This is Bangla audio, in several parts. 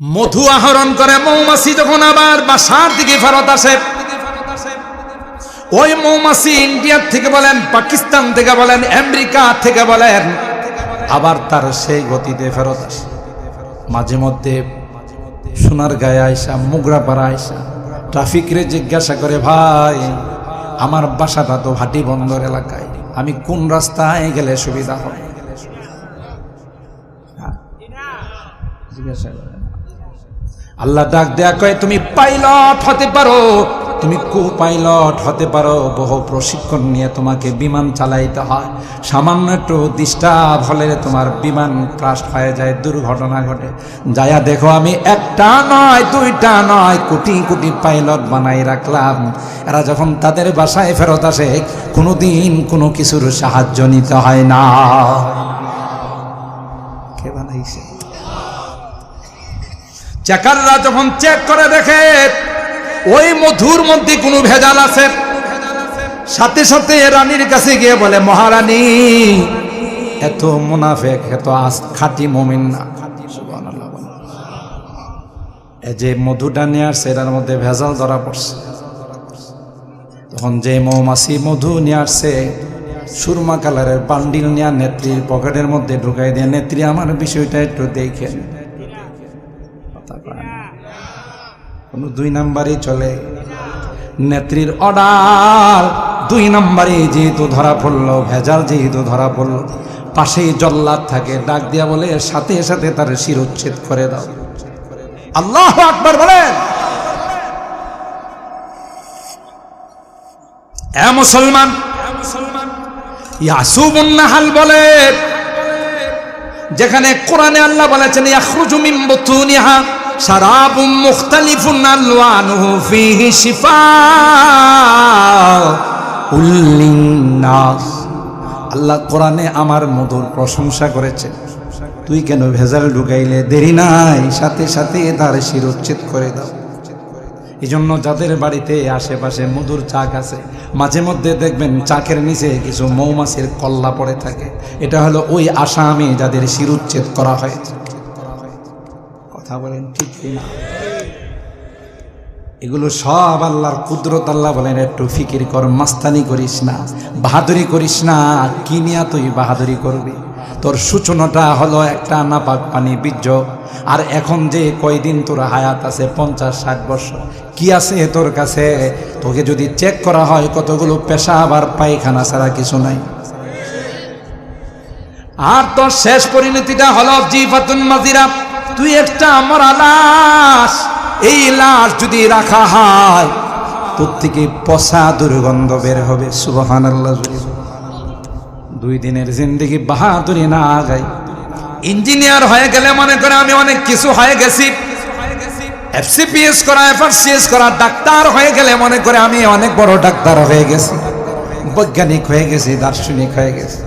মধু আহরণ করে মৌমাছি যখন আবার বাসার দিকে ফেরত আসে, ওই মৌমাছি ইন্ডিয়ার থেকে বলেন, পাকিস্তান থেকে বলেন, আমেরিকা থেকে বলেন, আবার তার সেই গতিতে ফেরত আসে মাঝে মধ্যে সোনার গায়ে আয়সা মুগরা পাড়া আয়সা ট্রাফিকরে জিজ্ঞাসা করে, ভাই, আমার বাসাটা তো হাটি বন্দর এলাকায়, আমি কোন রাস্তায় গেলে সুবিধা হ্যাঁ। জিজ্ঞাসা করে আল্লাহ ডাক দেয়া কয়, তুমি পাইলট হতে পারো, তুমি কো পাইলট হতে পারো। বহু প্রশিক্ষণ নিয়ে তোমাকে বিমান চালাইতে হয়। সামান্য একটু ডিস্টার্ব হলে তোমার বিমান ক্রাশ হয়ে যায়, দুর্ঘটনা ঘটে। যায়া দেখো, আমি একটা নয়, দুইটা নয়, কোটি কোটি পাইলট বানাই রাখলাম। এরা যখন তাদের বাসায় ফেরত আসে, কোনোদিন কোনো কিছুর সাহায্য নিতে হয় না। কে বানাইছে? চেকাররা যখন চেক করে দেখে, ওই মধুর মধ্যে কোনো ভেজাল আছে। সাথে সাথে রানীর কাছে গিয়ে বলে, মহারানী, এত মুনাফেক, এত খাটি মমিন না। এই যে মধুটা নিয়ে আসছে, এটার মধ্যে ভেজাল ধরা পড়ছে। তখন যে মৌমাছি মধু নিয়ে আসছে, সুরমা কালারের বান্ডিল নিয়ে নেত্রীর পকেটের মধ্যে ঢুকাই দিয়ে, নেত্রী, আমার বিষয়টা একটু দেখেন কথা কয় না। কোনো দুই নাম্বারই চলে। নেত্রীর অর্ডার দুই নাম্বারে যেহেতু ধরা পড়ল, ভেজাল যেহেতু ধরা পড়ল, পাশেই জল্লাদ থাকে, ডাক দিয়া বলে সাথে সাথে তার শিরোচ্ছেদ করে দাও। আল্লাহ আকবার বলেন। মুসলমান ইয়াসুবুন্নাহাল বলে, যেখানে কোরআনে আল্লাহ বলেছেন, ইয়াখরুজু মিন শারাবুম মুখতালিফুন আলওয়ানুহু ফীহি শিফাউল লিন্নাস। আল্লাহ কোরআনে আমার মধুর প্রশংসা করেছেন তুই কেন ভেজাল ঢুকাইলে? দেরি নাই। সাথে সাথে তার শিরোচ্ছেদ করে দাও। এই জন্য যাদের বাড়িতে আশেপাশে মধুর চাক আছে, মাঝে মধ্যে দেখবেন চাকের নিচে কিছু মৌমাছির কল্লা পড়ে থাকে। এটা হলো ওই আসামি যাদের শিরুচ্ছেদ করা হয়েছে। কথা বলেন, ঠিক না এগুলো সব আল্লাহর কুদরত, আল্লাহ বলেন, একটু ফিকির কর, মাস্তানি করিস না, বাহাদুরি করিস না, কি নিয়া তুই বাহাদুরি করবি? তোর সূচনাটা হলো একটা নাপাক পানি বীর্য, আর এখন যে কয়দিন তোর হায়াত আছে, পঞ্চাশ, ষাট বছর, কি আছে তোর কাছে? তোকে যদি চেক করা হয়, কতগুলো পেশা আবার পায়খানা ছাড়া কিছু নাই। আর তোর শেষ পরিণতিটা হলো জিফাতুন মাজিরা। তুই একটা আমার লাশ এই লাশ যদি রাখা হয়, তোর থেকে পচা দুর্গন্ধ বের হবে। সুবহান আল্লাহ দুই দিনের জিন্দিগি বাহাদুরি না গাই ইঞ্জিনিয়ার হয়ে গেলে মনে করে আমি অনেক কিছু হয়ে গেছি। এফসিপিএস করা, এফআরসিএস করা, ডাক্তার হয়ে গেলে মনে করে আমি অনেক বড় ডাক্তার হয়ে গেছি। বৈজ্ঞানিক হয়ে গেছি, দার্শনিক হয়ে গেছি।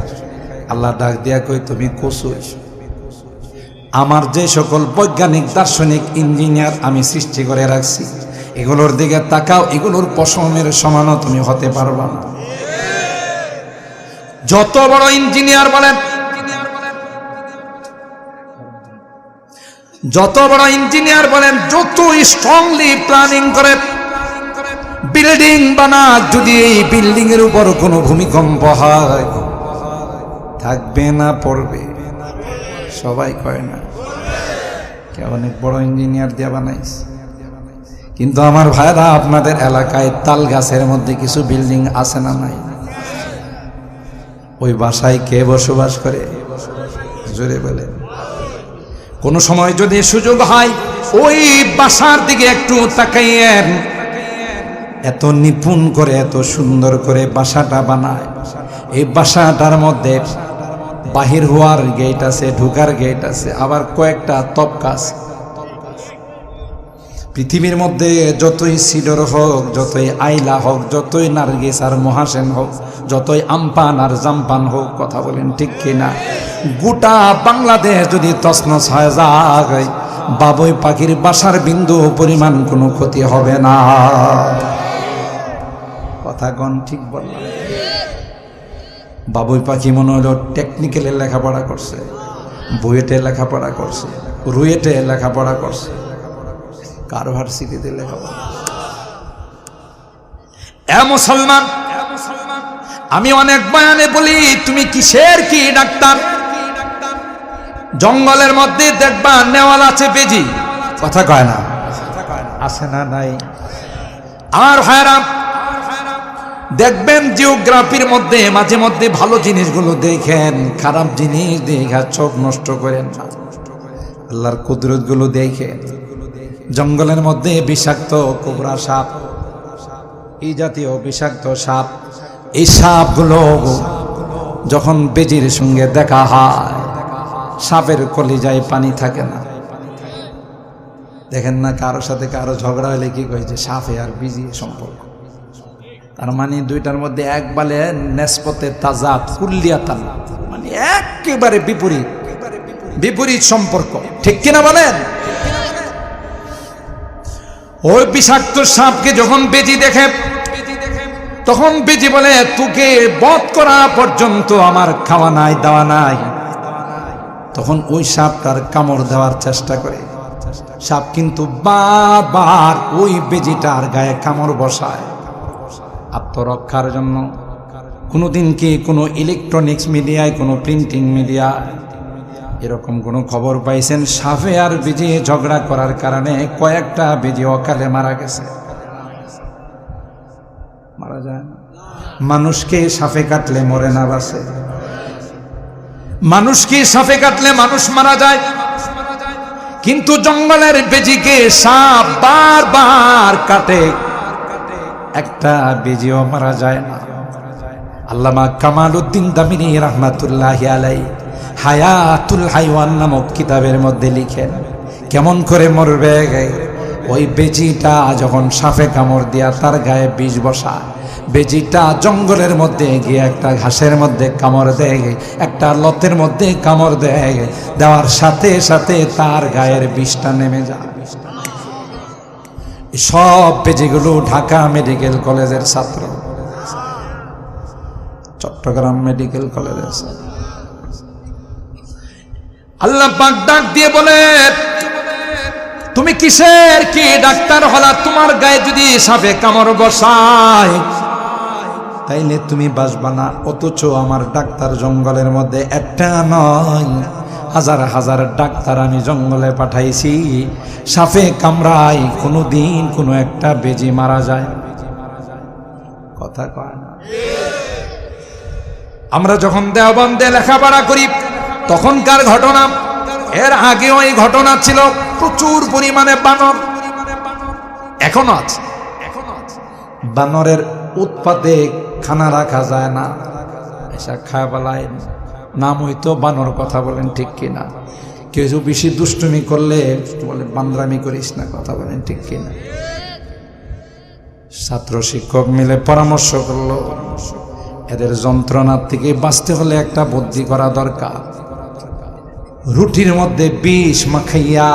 আল্লাহ ডাক দিয়া কই তুমি কচু। আমার যে সকল বৈজ্ঞানিক, দার্শনিক, ইঞ্জিনিয়ার আমি সৃষ্টি করে রাখছি, এগুলোর দিকে তাকাও, এগুলোর পশমের সমানও তুমি হতে পারবা না। যত বড় ইঞ্জিনিয়ার বলেন, যত বড় ইঞ্জিনিয়ার বলেন, যত স্ট্রংলি প্ল্যানিং করে বিল্ডিং বানা যদি এই বিল্ডিং এর উপর কোনো ভূমিকম্প হয়, থাকবে না, পড়বে। সবাই কয় না। কে অনেক বড় ইঞ্জিনিয়ার দিয়ে বানাইস কিন্তু আমার ভাইরা, আপনাদের এলাকায় তাল গাছের মধ্যে কিছু বিল্ডিং আছে না নাই? ওই বাসায় কে বসবাস করে? জোরে বলে কোনো সময় যদি সুযোগ হয়, ওই বাসার দিকে একটু তাকাইয়েন। এত নিপুণ করে, এত সুন্দর করে বাসাটা বানায়। এই বাসাটার মধ্যে বাহির হওয়ার গেট আছে, ঢুকার গেট আছে, আবার কয়েকটা তপকা আছে। পৃথিবীর মধ্যে যতই সিডর হোক, যতই আইলা হোক, যতই নার্গিস আর মহাসেন হোক, যতই আমপান আর জাম্পান হোক, কথা বলেন ঠিক কিনা, গোটা বাংলাদেশ যদি তসনস হয়ে যায় বাবুই পাখির বাসার বিন্দু পরিমাণ কোনো ক্ষতি হবে না। কথা গণ ঠিক বললাম। বাবুই পাখি মনে হলো টেকনিক্যালে লেখাপড়া করছে বুয়েটে লেখাপড়া করছে রুয়েটে লেখাপড়া করছে, কার ভার্সিটিতে লেখাপড়া এ মুসলমান, আমি অনেক বয়ানে বলি, তুমি কিসের কি ডাক্তার? জঙ্গলের মধ্যে দেখবা নেওয়াল আছে বেজি। কথা কয় না? আছে না নাই? আমার ভাইরা দেখবেন জিওগ্রাফির মধ্যে, মাঝে মধ্যে ভালো জিনিসগুলো দেখেন, খারাপ জিনিস দেখা চোখ নষ্ট করেন আল্লাহর কুদরতগুলো দেখে। জঙ্গলের মধ্যে বিষাক্ত কোবরা সাপ, এই জাতীয় বিষাক্ত সাপ, এই সাপগুলো যখন বেজির সঙ্গে দেখা হয়, সাপের কলিজায় পানি থাকে না। দেখেন না কারও সাথে কারও ঝগড়া হলে কি কয়েছে সাপে আর বিজি সম্পর্ক? তার মানে দুইটার মধ্যে এক বালে নেসপতে তাজা কুল্লিয়াতান মানে একেবারে বিপরীত। বিপরীত সম্পর্ক। ঠিক কিনা বলেন? ওই বিষাক্ত সাপকে যখন বেজি দেখে, তখন বেজি বলে, তোকে বধ করা পর্যন্ত আমার খাওয়া নাই, দেওয়া নাই। তখন ওই সাপটার কামড় দেওয়ার চেষ্টা করে। সাপ কিন্তু বারবার ওই বেজিটার গায়ে কামড় বসায়। আত্মরক্ষার জন্য। কোনোদিন কি কোনো ইলেকট্রনিক্স মিডিয়ায় কোনো প্রিন্টিং মিডিয়া এরকম কোনো খবর পাইছেন? সাফে আর বিজি ঝগড়া করার কারণে কয়েকটা বিজি অকালে মারা গেছে। মারা যায় মানুষকে সাফে কাটলে মরে না বাসে। মানুষকে সাফে কাটলে মানুষ মারা যায়। কিন্তু জঙ্গলের বেজিকে সাপ বারবার কাটে। একটা বেজিও মারা যায় না। আল্লামা কামাল উদ্দিন দামিনী রহমাতুল্লাহ আলাই হায়াতুল হাইওয়ান নামক কিতাবের মধ্যে লিখেন, কেমন করে মরবে ওই বেজিটা যখন সাফে কামড় দিয়া তার গায়ে বিষ বসা বেজিটা জঙ্গলের মধ্যে গিয়ে একটা ঘাসের মধ্যে কামড় দেয় একটা লতের মধ্যে কামড় দেয় দেওয়ার সাথে সাথে তার গায়ের বিষটা নেমে যায়। সব বেজিগুলো ঢাকা মেডিকেল কলেজের ছাত্র। চট্টগ্রাম মেডিকেল কলেজের আল্লাহ পাক ডাক দিয়ে বলে, তুমি কিসের কি ডাক্তার হলা? তোমার গায়ে যদি সাপে কামড় বসায়, তাইলে তুমি বাসবা না। অথচ আমার ডাক্তার জঙ্গলের মধ্যে একটা নয়। হাজার হাজার ডাক্তার আমি জঙ্গলে পাঠাইছি। সাপে কামড়াই কোনো দিন কোনো একটা বেজি মারা যায়। কথা কয় না। আমরা যখন দেওবন্দে লেখাপড়া করি, তখনকার ঘটনা, এর আগেও এই ঘটনা ছিল, প্রচুর পরিমাণে বানর। এখনও আছে। বানরের উৎপাদে খানা রাখা যায় না। এসা খায় বেলায় নাম হইতো বানর কথা বলেন ঠিক কিনা। কেউ বেশি দুষ্টুমি করলে বলে, বান্দ্রামি করিস না কথা বলেন ঠিক কিনা। ছাত্র শিক্ষক মিলে পরামর্শ করল, এদের যন্ত্রণার থেকে বাঁচতে হলে একটা বুদ্ধি করা দরকার। রুটির মধ্যে বিষ মাখাইয়া,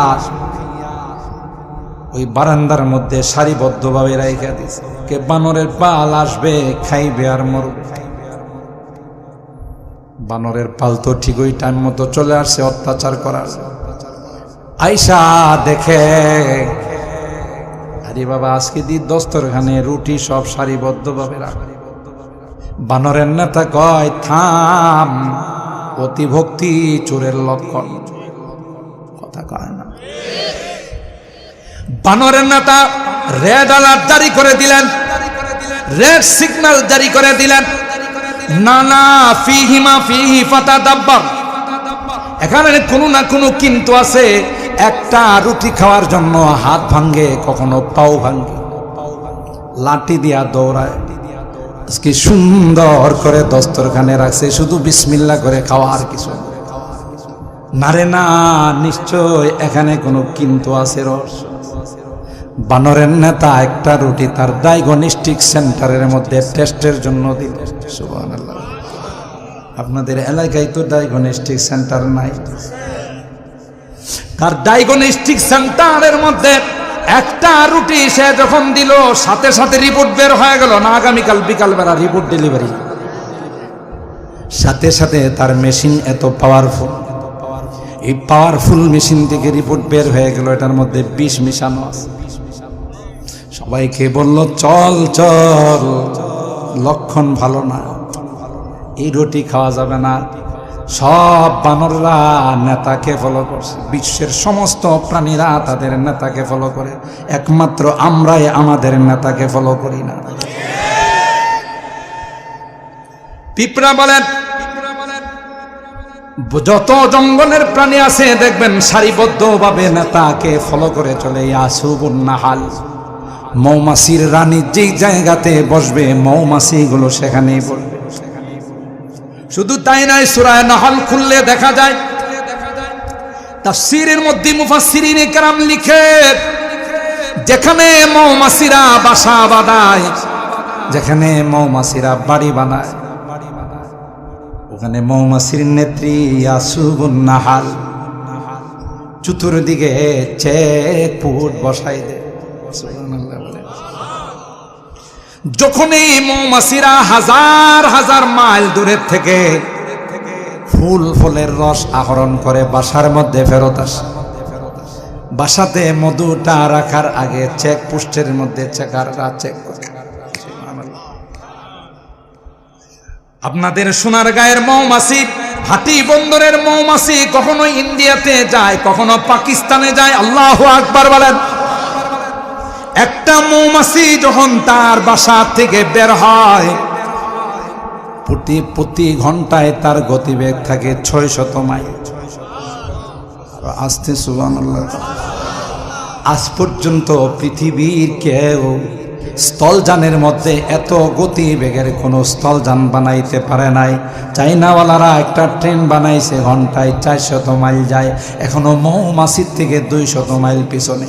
ওই বারান্দার মধ্যে সারিবদ্ধভাবে রাইখা দিছে। কে বানরের পাল আসবে, খাইবে আর মরবে বানরের পাল তো ঠিক ওই টাইম মতো চলে আসছে, অত্যাচার করার। আইসা দেখে। আরে বাবা, আজকে দি দস্তরখানে রুটি সব সারিবদ্ধভাবে রাখা। বানরের নেতা কয়, থাম, অতিভক্তি চোরের লক্ষণ। কথা কয় না। বানরের নেতা রেড অ্যালার্ট জারি করে দিলেন। রেড সিগন্যাল জারি করে দিলেন। না না ফিহিমা ফিহি ফাতা দাব্বার এখানে কোনো না কোনো কিন্তু আছে, একটা রুটি খাওয়ার জন্য হাত ভাঙ্গে, কখনো পাও ভাঙ্গে। লাঠি দিয়া দৌড়ায়। আজকে সুন্দর করে দস্তরখানে রাখছে, শুধু বিসমিল্লা করে খাওয়া আর কিছু নারে না নিশ্চয় এখানে কোনো কিন্তু আছে রস। বানরের নেতা একটা রুটি তার ডায়াগনস্টিক সেন্টারের মধ্যে টেস্টের জন্য দিল। আপনাদের এলাকায় তো ডায়াগনস্টিক সেন্টার নাই। তার ডায়াগনস্টিক সেন্টারের মধ্যে একটা রুটি সে যখন দিল, সাথে সাথে রিপোর্ট বের হয়ে গেল না, আগামীকাল বিকালবেলা রিপোর্ট ডেলিভারি সাথে সাথে তার মেশিন এত পাওয়ারফুল এই পাওয়ারফুল মেশিন থেকে রিপোর্ট বের হয়ে গেল, এটার মধ্যে বিষ মিশানো আছে। সবাইকে বলল, চল চল। লক্ষণ ভালো না। এই রুটি খাওয়া যাবে না। সব বানররা নেতাকে ফলো করছে। বিশ্বের সমস্ত প্রাণীরা তাদের নেতাকে ফলো করে। একমাত্র আমরাই আমাদের নেতাকে ফলো করি না। পিঁপড়া বলেন, যত জঙ্গলের প্রাণী আছে দেখবেন সারিবদ্ধভাবে নেতাকে ফলো করে চলে আসুবুন্নাহাল মৌমাছির রানী যেই জায়গাতে বসবে মৌমাছিগুলো সেখানেই বসবে। শুধু তাই নয়, সুরায় নাহাল খুললে দেখা যায়, তাফসীরের মধ্যে মুফাসসিরিনে কেরাম লিখে, যেখানে মৌমাছিরা বাসা বাঁধায়, যেখানে মৌমাছিরা বাড়ি বানায় ওখানে মৌমাছির নেত্রী আসুবুন নাহাল, চতুর্দিকে চেক ফুট বসাই দে সুবহানাল্লাহ। বলে। যখন এই মৌমাছিরা হাজার হাজার মাইল দূরের থেকে ফুল ফলের রস আহরণ করে বাসার মধ্যে ফেরত আসে। বাসাতে মধুটা রাখার আগে চেক পুষ্টের মধ্যে চেকাররা চেক আপনাদের সোনার গায়ের মৌমাছি, হাতি বন্দরের মৌমাছি কখনো ইন্ডিয়াতে যায়, কখনো পাকিস্তানে যায়, আল্লাহ আকবার বলেন একটা মৌমাছি যখন তার বাসা থেকে বের হয়, প্রতি প্রতি ঘন্টায় তার গতিবেগ থাকে ছয় শত মাইল। আসতে সুবান আজ পর্যন্ত পৃথিবীর কেউ স্থলযানের মধ্যে এত গতিবেগের কোনো স্থলযান বানাইতে পারে নাই। চাইনাওয়ালারা একটা ট্রেন বানাইছে, ঘন্টায় চারশত মাইল যায়, এখনও মৌমাছির থেকে দুই শত মাইল পিছনে।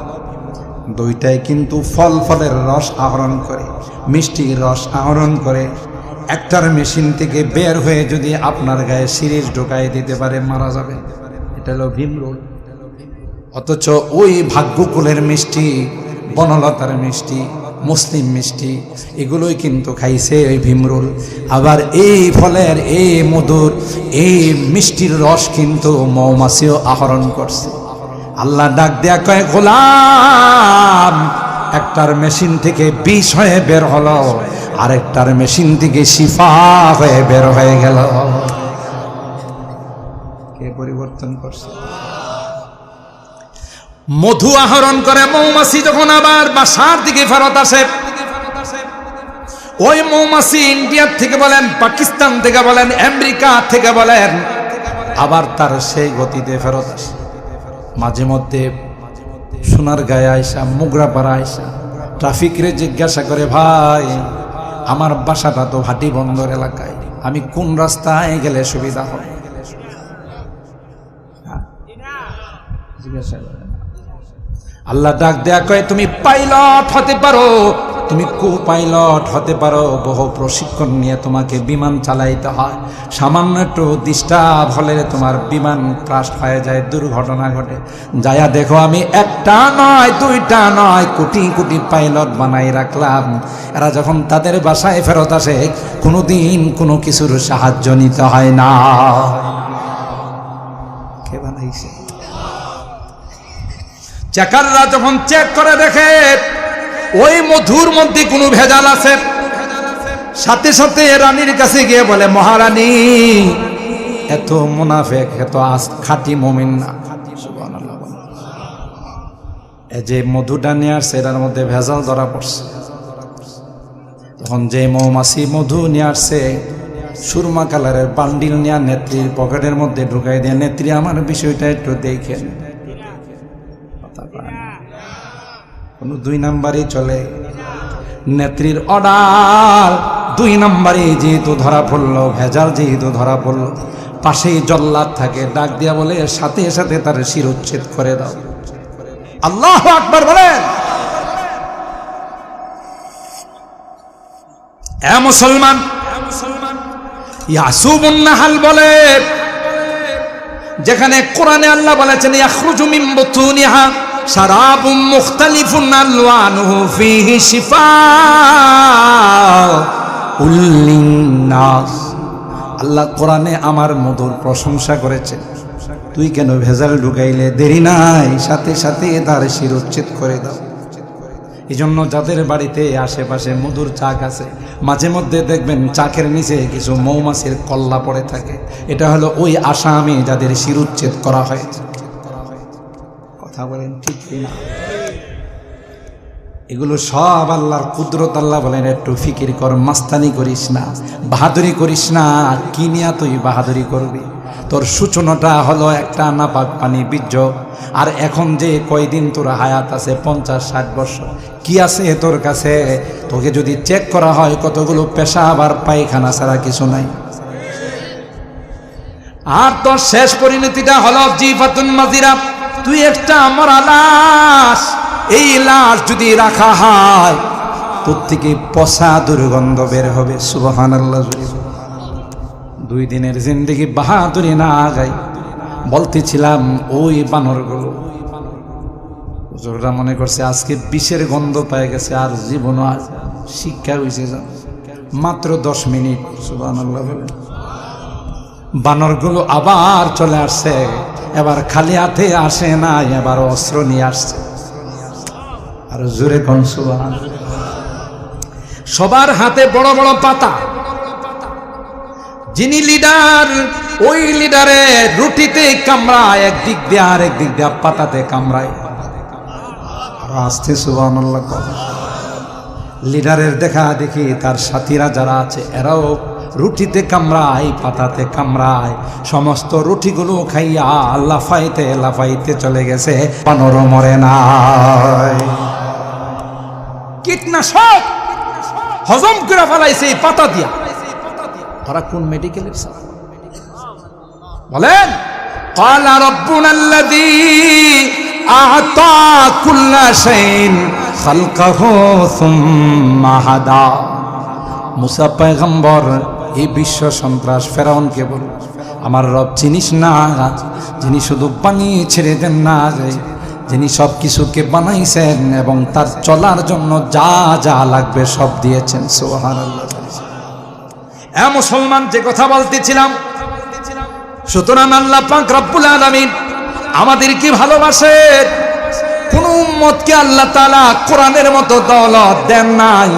দুইটাই কিন্তু ফল ফলের রস আহরণ করে, মিষ্টির রস আহরণ করে। একটার মেশিন থেকে বের হয়ে যদি আপনার গায়ে সিরিজ ঢোকাই দিতে পারে, মারা যাবে। এটা হলো ভীমরুল অথচ ওই ভাগ্যকুলের মিষ্টি, বনলতার মিষ্টি, মুসলিম মিষ্টি, এগুলোই কিন্তু খাইছে ওই ভীমরুল আবার এই ফলের, এই মধুর, এই মিষ্টির রস কিন্তু মৌমাছিও আহরণ করছে। আল্লাহ ডাক দেয়া কয়, গোলাম, একটার মেশিন থেকে বিষ হয়ে বের হলো, আরেকটার মেশিন থেকে শিফা হয়ে বের হয়ে গেল। কে পরিবর্তন করছে? মধু আহরণ করে মৌমাছি যখন আবার বাসার দিকে ফেরত আসে, ওই মৌমাছি ইন্ডিয়ার থেকে বলেন, পাকিস্তান থেকে বলেন, আমেরিকা থেকে বলেন, আবার তার সেই গতিতে ফেরত আসে। মাঝে মধ্যে সোনার গায়ে আয়সা মুগরাপাড়া আয়সা ট্রাফিকরে জিজ্ঞাসা করে, ভাই, আমার বাসাটা তো ভাটি বন্দর এলাকায়, আমি কোন রাস্তায় গেলে সুবিধা হবে হ্যাঁ? জিজ্ঞাসা আল্লাহ ডাক দেয়া কয়, তুমি পাইলট হতে পারো তুমি কো পাইলট হতে পারো, বহু প্রশিক্ষণ নিয়ে তোমাকে বিমান চালাইতে হয়। সামান্য একটু ডিস্টার্ব হলে তোমার বিমান ক্রাশ হয়ে যায়, দুর্ঘটনা ঘটে। যায়া দেখো, আমি একটা নয়, দুইটা নয়, কোটি কোটি পাইলট বানাই রাখলাম। এরা যখন তাদের বাসায় ফেরত আসে, কোনোদিন কোনো কিছুর সাহায্য নিতে হয় না। কে বানাইছে? চেকাররা যখন চেক করে দেখে ওই মধুর মধ্যে কোনো ভেজাল আছে? সাথে সাথে রানীর কাছে গিয়ে বলে, মহারানী, এত মুনাফেক, এত খাটি মমিন না। যে মধুটা নিয়ে আসছে, এটার মধ্যে ভেজাল ধরা পড়ছে। তখন যে মৌমাছি মধু নিয়ে আসছে, সুরমা কালারের বান্ডিল নিয়ে নেত্রীর পকেটের মধ্যে ঢুকাই দিয়ে, নেত্রী, আমার বিষয়টা একটু দেখেন কোনো দুই নাম্বারই চলে। নেত্রীর অর্ডার দুই নাম্বারে যেহেতু ধরা পড়ল, ভেজাল যেহেতু ধরা পড়ল। পাশেই জল্লাদ থাকে, ডাক দিয়া বলে, সাথে সাথে তার শিরোচ্ছেদ করে দাও। আল্লাহ আকবার বলেন। মুসলমান, ইয়াসুবুন নাহাল বলে, যেখানে কোরআনে আল্লাহ বলেছেন, ইয়াখরুজু মিন শারাবুম মুখতালিফুন আলওয়ানুহু ফীহি শিফাউল লিন্নাস আল্লাহ কোরআনে আমার মধুর প্রশংসা করেছে। তুই কেন ভেজাল ঢুকাইলে? দেরি নাই। সাথে সাথে তার শিরোচ্ছেদ করে দাও। এই জন্য যাদের বাড়িতে আশেপাশে মধুর চাক আছে, মাঝে মধ্যে দেখবেন চাকের নিচে কিছু মৌমাছির কল্লা পড়ে থাকে। এটা হলো ওই আসামে যাদের শিরুচ্ছেদ করা হয়েছে কথা বলেন, ঠিক না এগুলো সব আল্লাহর কুদরত, আল্লাহ বলেন, একটু ফিকির কর, মাস্তানি করিস না, বাহাদুরি করিস না, কি নিয়া তুই বাহাদুরি করবি? তোর সূচনাটা হলো একটা নাপাক পানি বীর্য, আর এখন যে কয়দিন তোর হায়াত আছে, পঞ্চাশ, ষাট বছর, কি আছে তোর কাছে? তোকে যদি চেক করা হয়, কতগুলো পেশা আবার পায়খানা ছাড়া কিছু নাই। আর তোর শেষ পরিণতিটা হলো জিফাতুন মাজিরা। তুই একটা মরা লাশ এই লাশ যদি রাখা হয়, তোর থেকে পচা দুর্গন্ধ বের হবে সুবহান দুই দিনের জিন্দগি বাহাদুরি না গাই বলতেছিলাম, ওই বানরগুলো। হুজুররা মনে করছে, আজকে বিষের গন্ধ পেয়ে গেছে, আর জীবন শিক্ষা হয়েছে মাত্র দশ মিনিট সুবাহ বানরগুলো আবার চলে আসছে। এবার খালি হাতে আসে না, এবার অস্ত্র নিয়ে আসছে। আর জোরে কোন সুবাহ সবার হাতে বড় বড় পাতা। যিনি লিডার, ওই লিডারে রুটিতে কামড়ায়, একদিক দিয়ে আর একদিক দিয়ে পাতাতে কামড়ায়। আর আসতে সুবাহ লিডারের দেখা দেখি তার সাথীরা যারা আছে, এরাও রুটিতে কামড়ায়, পাতাতে কামড়ায়, সমস্ত রুটিগুলো খাইয়া লাফাইতে লাফাইতে চলে গেছে বানর মরে নাই। কীটনাশক! হজম করে ফেলাইছে এই পাতা দিয়া। ওরা কোন মেডিকেলের বলেন قال ربنا الذي أعطى كل شيء خلقه ثم هدى মুসা پیغمبر এই বিশ্ব সন্ত্রাস ফেরাউনকে বল আমার রব চিনিস না যিনি শুধু পানি ছেড়ে দেন না যিনি সব কিছুকে বানাইছেন এবং তার চলার জন্য যা যা লাগবে সব দিয়েছেন সোহান এ মুসলমান, যে কথা বলতেছিলাম, সুতরাং আল্লাহ পাক রব্বুল আলামিন আমাদেরকে ভালোবাসে। কোন উম্মতকে আল্লাহ তাআলা কোরআনের মতো দৌলত দেন নাই।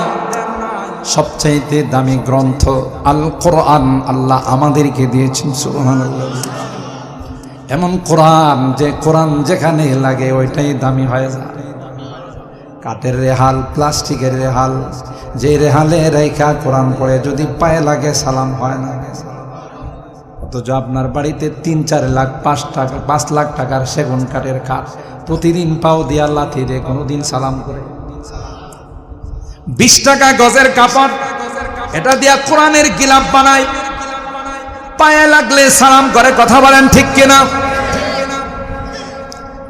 সবচাইতে দামি গ্রন্থ আল কোরআন আল্লাহ আমাদেরকে দিয়েছেন এমন কোরআন যে কোরআন যেখানে লাগে ওইটাই দামি হয়ে যায়। কাঠের রেহাল, প্লাস্টিকের রেহাল, যে রেহালে রেখা কোরআন পড়ে, যদি পায়ে লাগে সালাম হয় না। অথচ আপনার বাড়িতে তিন চার লাখ, পাঁচ টাকা, পাঁচ লাখ টাকার সেগুন কাঠের কাঠ প্রতিদিন পাও দিয়া লাথি দিয়ে কোনোদিন সালাম করে। বিশ টাকা গজের কাপড়, এটা দিয়া কোরআনের গিলাপ বানায় পায়ে লাগলে সালাম করে, কথা বলেন ঠিক কিনা?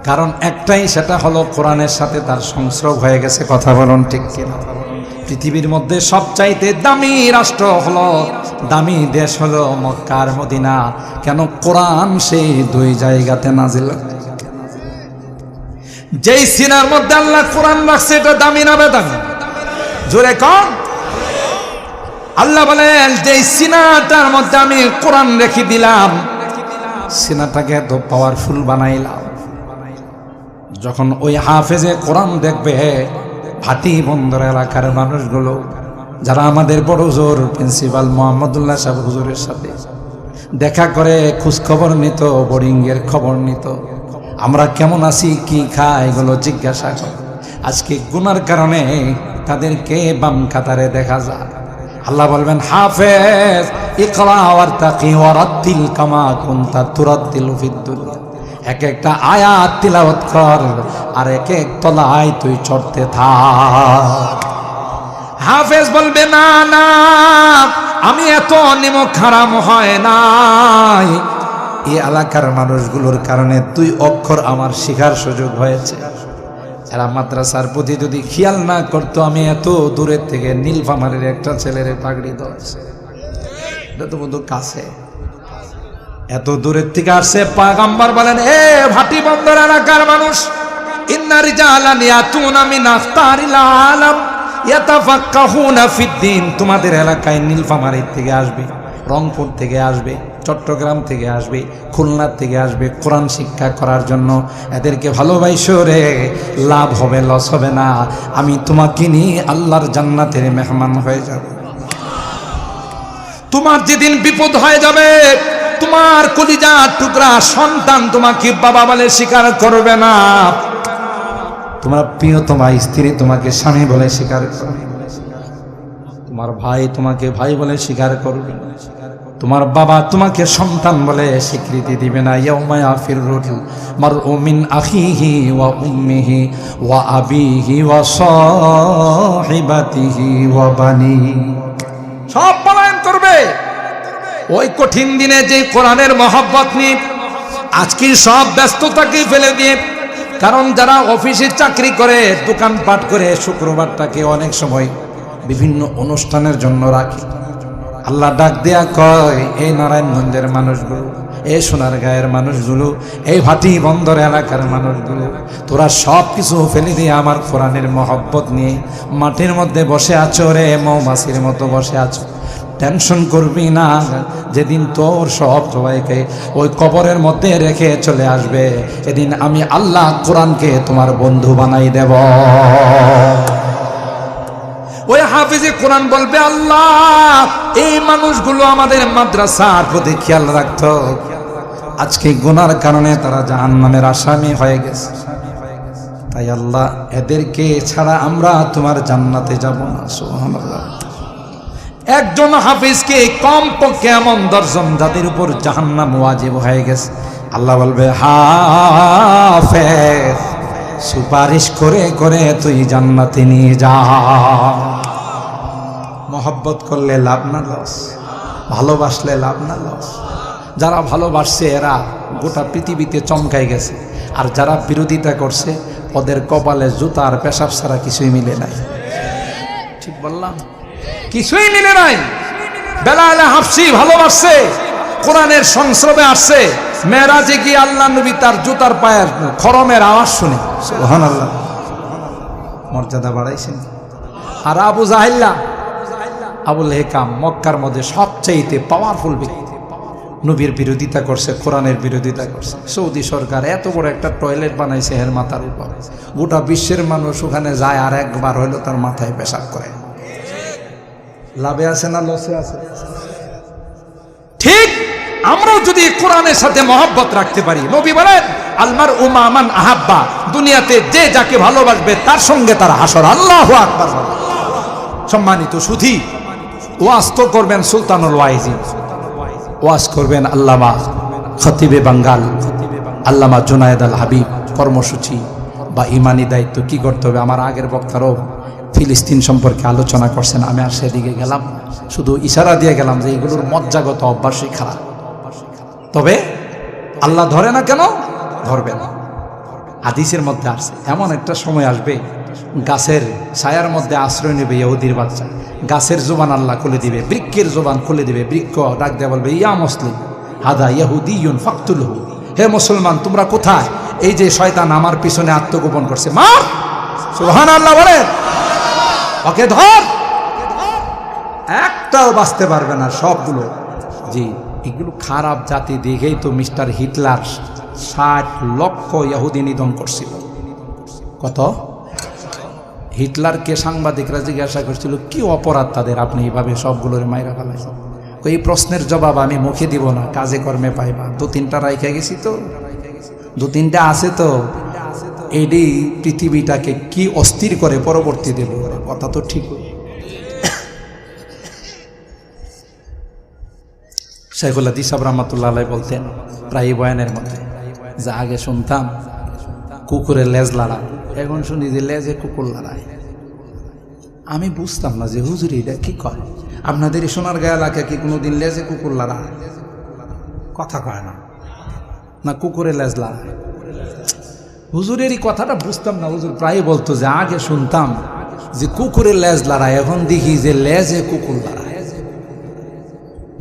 কারণ একটাই, সেটা হলো কোরআনের সাথে তার সংস্রব হয়ে গেছে, কথা বলুন ঠিক কিনা? পৃথিবীর মধ্যে সবচাইতে দামি রাষ্ট্র হলো, দামি দেশ হলো মক্কার মদিনা। কেন কোরআন সেই দুই জায়গাতে নাজিল? যেই সিনার মধ্যে আল্লাহ কোরআন রাখছে, এটা দামি না বেদামি? জোরে কম। আল্লাহ বলেন যে সিনাটার মধ্যে আমি কোরআন রেখে দিলাম, সিনাটাকে এত পাওয়ারফুল বানাইলাম। যখন ওই হাফেজে কোরআন দেখবে ভাতি বন্দর এলাকার মানুষগুলো, যারা আমাদের বড় জোর প্রিন্সিপাল মোহাম্মদুল্লাহ সাহেব হুজুরের সাথে দেখা করে খোঁজ খবর নিত, বোরিংয়ের খবর নিত, আমরা কেমন আছি, কি খাই এগুলো জিজ্ঞাসা করে। আজকে গুনার কারণে তাদেরকে বাম কাতারে দেখা যায়। আল্লাহ বলবেন, হাফেজ এক একটা আর এক এক তলায় তুই হাফেজ না না, আমি এত নিমক খারাম হয় নাই। এই এলাকার মানুষগুলোর কারণে তুই অক্ষর আমার শিখার সুযোগ হয়েছে। এরা মাদ্রাসার প্রতি যদি খেয়াল না করতো, আমি এত দূরের থেকে নীলফামারের একটা ছেলের পাগড়ি ধরছে। এটা তো বন্ধু কাছে। এত দূরের থেকে আসছে, পাগাম্বার বলেন, এ ভাটি বন্দর এলাকার মানুষ মিন তোমাদের এলাকায় নীলফামারীর থেকে আসবে, রংপুর থেকে আসবে। চট্টগ্রাম থেকে আসবে, খুলনা থেকে আসবে কোরআন শিক্ষা করার জন্য। এদেরকে ভালোবাসো রে, লাভ হবে, লস হবে না। আমি তোমাকে নিয়ে আল্লাহর জান্নাতের মেহমান হয়ে যাব। তোমার যেদিন বিপদ হয়ে যাবে, তোমার কলিজা টুকরা সন্তান তোমাকে বাবা বলে স্বীকার করবে না। তোমার প্রিয় তোমার স্ত্রী তোমাকে স্বামী বলে স্বীকার করবে তোমার ভাই তোমাকে ভাই বলে স্বীকার করবে না। তোমার বাবা তোমাকে সন্তান বলে স্বীকৃতি দিবে না। ইয়াউমা ইয়াফিরুল মারউ মিন আখিহি ওয়া উম্মিহি ওয়া আবিহি ওয়া সাহিবাতিহি ওয়া বানিহি সব পলায়ন করবে। ওই কঠিন দিনে যে কোরআনের মহব্বত নিয়ে আজকে সব ব্যস্ততাকে ফেলে দিয়ে, কারণ যারা অফিসে চাকরি করে, দোকানপাট করে, শুক্রবারটাকে অনেক সময় বিভিন্ন অনুষ্ঠানের জন্য রাখে। আল্লাহ ডাক দেয়া কয়, এই নারায়ণগঞ্জের মানুষগুলো, এই সোনার গায়ের মানুষগুলো, এই ভাটি বন্দর এলাকার মানুষগুলো, তোরা সব কিছু ফেলে দিয়ে আমার কোরআনের মহব্বত নিয়ে মাটির মধ্যে বসে আছো রে, মৌমাছির মতো বসে আছো। টেনশন করবি না, যেদিন তোর সব সবাইকে ওই কবরের মধ্যে রেখে চলে আসবে, এদিন আমি আল্লাহ কোরআনকে তোমার বন্ধু বানাই দেব। ওই হাফিজে কোরআন বলবে, আল্লাহ, এই মানুষগুলো আমাদের মাদ্রাসার প্রতি খেয়াল রাখতো। আজকে গুনার কারণে তারা জাহান্নামের আসামি হয়ে গেছে। তাই আল্লাহ, এদেরকে ছাড়া আমরা তোমার জান্নাতে যাব না, সুবহানাল্লাহ। একজন হাফিজকে কম পক্ষে এমন দর্শন যাদের উপর জাহান্নাম ওয়াজিব হয়ে গেছে। আল্লাহ বলবে, হাফেজ, সুপারিশ করে করে তুই জান্নাতে নিয়ে যা। মহব্বত করলে লাভ না লস, ভালোবাসলে লাভ না লস। যারা ভালোবাসছে এরা গোটা পৃথিবীতে চমকাই গেছে, আর যারা বিরোধিতা করছে, ওদের কপালে জুতা আর পেশাব ছাড়া কিছুই মিলে নাই। ঠিক বললাম? কিছুই মিলে নাই। বেলালে হাফসি ভালোবাসছে, কোরআনের সংস্রবে আসছে মেয়েরাজে গিয়ে আল্লাহ নবী তার জুতার পায়ের খরমের আওয়াজ শুনে। মর্যাদা বাড়াইছেন। আর আবু জাহিল্লা আবুল হেকাম মক্কার মধ্যে সবচাইতে পাওয়ারফুল ব্যক্তি। নবীর বিরোধিতা করছে, কোরআনের বিরোধিতা করছে। সৌদি সরকার এত বড় একটা টয়লেট বানাইছে হের মাথার উপর। গোটা বিশ্বের মানুষ ওখানে যায় আর একবার হইল তার মাথায় পেশাব করে। লাভে আছে না লসে আছে? ঠিক আমরাও যদি কোরআনের সাথে মহব্বত রাখতে পারি, নবী বলেন আলমার উমামান আহাব্বা দুনিয়াতে যে যাকে ভালোবাসবে তার সঙ্গে তার হাসর। আল্লাহ আকবার সম্মানিত সুধী ওয়াজ তো করবেন সুলতানুল ওয়াইজি। ওয়াজ করবেন আল্লামা খতিবে বাঙ্গাল, আল্লামা জুনায়দ আল হাবিব কর্মসূচি বা ইমানি দায়িত্ব কি করতে হবে? আমার আগের বক্তারও ফিলিস্তিন সম্পর্কে আলোচনা করছেন, আমি আর সেদিকে গেলাম, শুধু ইশারা দিয়ে গেলাম যে এগুলোর মজ্জাগত অভ্যাসই খারাপ। তবে আল্লাহ ধরে না কেন? ধরবে না। হাদিসের মধ্যে আসছে, এমন একটা সময় আসবে গাছের ছায়ার মধ্যে আশ্রয় নেবে ইহুদির বাচ্চা। গাছের জোবান আল্লাহ খুলে দিবে, বৃক্ষের জোবান খুলে দিবে। বৃক্ষ ডাক দেয়া বলবে, ইয়া মুসলিম, হাদা ইয়াহুদি ইউন ফাকতুলহু। হে মুসলমান, তোমরা কোথায়? এই যে শয়তান আমার পিছনে আত্মগোপন করছে মা সুবহান আল্লাহ বলে ওকে ধর! একটাও বাঁচতে পারবে না সবগুলো। জি, এগুলো খারাপ জাতি দেখেই তো মিস্টার হিটলার ষাট লক্ষ ইহুদি নিধন করছিল। কত? হিটলারকে সাংবাদিকরা জিজ্ঞাসা করছিল, কি অপরাধ তাদের? আপনি এইভাবে সবগুলোর মাইরা ফেলাইছেন? এই প্রশ্নের জবাব আমি মুখে দিব না, কাজে কর্মে পাইবা। দু তিনটা রাইখা গেছি তো। দু তিনটা আছে তো। এডি পৃথিবীটাকে কি অস্থির করে পরবর্তী দেব কথা তো ঠিক। শেখুল হাদিস সাহেব রহমতুল্লাহ বলতেন প্রায় বয়ানের মধ্যে, যা আগে শুনতাম, কুকুরের লেজ লড়ায় এখন শুনি যে লেজে কুকুর লড়ায় আমি বুঝতাম না যে হুজুরি এটা কি কয়। আপনাদের সোনার গায়ে এলাকা কি কোনো দিন লেজে কুকুর লড়ায় কথা কয় না। না কুকুরের লেজ লড়ায় হুজুরের এই কথাটা বুঝতাম না। হুজুর প্রায় বলতো যে আগে শুনতাম যে কুকুরের লেজ লড়াই, এখন দেখি যে লেজে কুকুর লড়াই।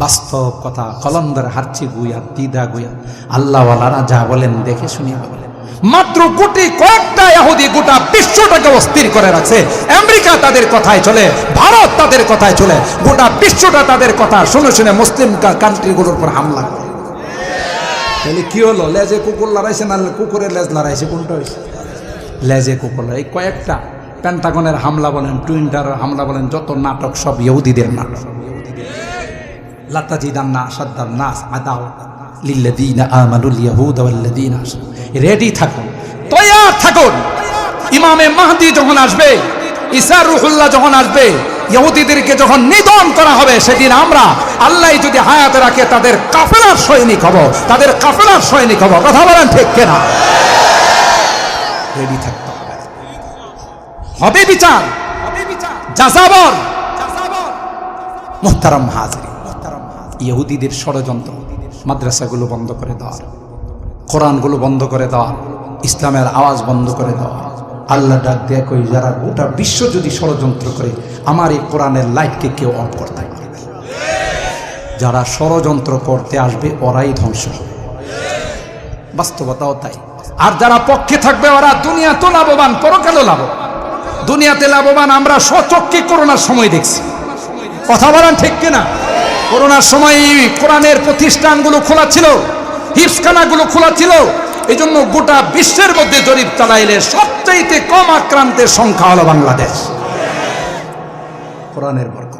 বাস্তব কথা কলন্দর হারছি গুইয়া দিদা গুইয়া আল্লাহওয়ালারা যা বলেন দেখে শুনিয়া বলেন। মাত্র কোটি কয়েকটা ইহুদি গোটা বিশ্বটাকে অস্থির করে রাখছে। আমেরিকা তাদের কথায় চলে ভারত তাদের কথায় চলে গোটা বিশ্বটা তাদের কথা শুনে শুনে মুসলিম কান্ট্রিগুলোর উপর হামলা করে। তাহলে কি হলো? লেজে কুকুর লড়াইছে না কুকুরের লেজ লড়াইছে? কোনটা হয়েছে? লেজে কুকুর লড়াই। কয়েকটা প্যান্টাগনের হামলা বলেন টুইন্টার হামলা বলেন যত নাটক সব ইহুদিদের নাটক। লাতাজিদান্না আসাদ্দার নাস আদাও লিল্লাযীনা আমানুল ইয়াহুদ ওয়াল্লাযীনা রেডি থাকুন, তৈয়ার থাকুন। ইমামে মাহদি যখন আসবে, ঈসা রুহুল্লাহ যখন আসবে, ইহুদিদেরকে যখন নিধন করা হবে, সেদিন আমরা আল্লাহ যদি হায়াত রাখে, তাদের কাফেলার সৈনিক হব, তাদের কাফেলার সৈনিক হব। কথা বলেন ঠিক কেনা? রেডি থাকতে হবে। হবে বিচার। যাযাবর। মোহতারাম হাজির। ইহুদিদের ষড়যন্ত্র মাদ্রাসাগুলো বন্ধ করে দেওয়া। কোরআনগুলো বন্ধ করে দেওয়া ইসলামের আওয়াজ বন্ধ করে দেওয়া আল্লাহ ডাক দেয়া কই, যারা গোটা বিশ্ব যদি ষড়যন্ত্র করে, আমার এই কোরআনের লাইটকে কেউ অন করতে পারবে। যারা ষড়যন্ত্র করতে আসবে, ওরাই ধ্বংস হবে। বাস্তবতাও তাই। আর যারা পক্ষে থাকবে, ওরা দুনিয়া তো লাভবান, পরকালও লাভ দুনিয়াতে লাভবান, আমরা সচক্ষে করোনার সময় দেখছি। কথা বলেন ঠিক কিনা? করোনার সময় কোরআনের প্রতিষ্ঠানগুলো খোলা ছিল। হিপসখানাগুলো খোলা ছিল। এই জন্য গোটা বিশ্বের মধ্যে জরিপ চালাইলে সবচাইতে কম আক্রান্তের সংখ্যা হলো বাংলাদেশ। কোরআনের বরকত।